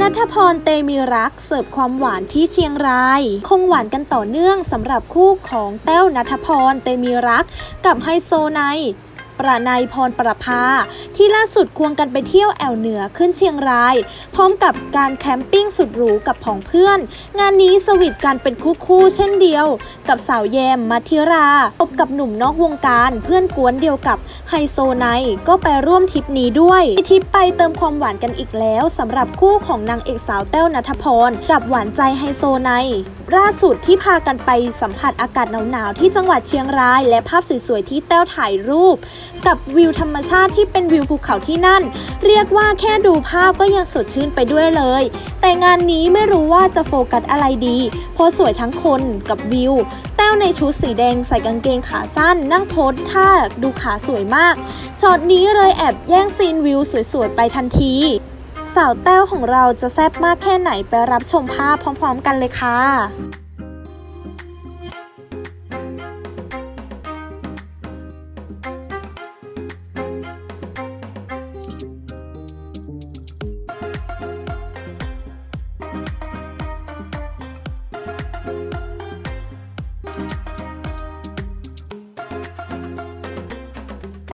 นัทพรเตมีรักเสิร์ฟความหวานที่เชียงราย คงหวานกันต่อเนื่องสำหรับคู่ของแต้วนัทพรเตมีรักกับไฮโซไน ประนายพรประภา ที่ล่าสุดควงกันไปเที่ยวแอวเหนือขึ้นเชียงราย พร้อมกับการแคมปิ้งสุดหรูกับผองเพื่อน งานนี้สวีทกันเป็นคู่คู่เช่นเดียว กับสาวแยมมัธิราพบกับหนุ่มนอกวงการเพื่อนกวนเดียวกับไฮโซไนก็ไปร่วมทริปนี้ด้วยทริปไปเติมความหวานกันอีกแล้วสำหรับคู่ของนางเอกสาวแต้วนัทพรกับหวานใจไฮโซไนล่าสุดที่พากันไปสัมผัสอากาศหนาวๆที่จังหวัดเชียงราย และภาพสวยๆที่แต้วถ่ายรูป กับวิวธรรมชาติที่เป็นวิวภูเขาที่นั่น เรียกว่าแค่ดูภาพก็ยังสดชื่นไปด้วยเลย แต่งานนี้ไม่รู้ว่าจะโฟกัสอะไรดีเพราะสวยทั้งคนกับวิว แต้วในชุดสีแดงใส่กางเกงขาสั้น นั่งโพสท่าดูขาสวยมากช็อตนี้เลยแอบแย่งซีนวิวสวยๆไปทันที สาวแต้วของเราจะแซ่บมากแค่ไหนไปรับชมภาพพร้อม ๆ กันเลยค่ะ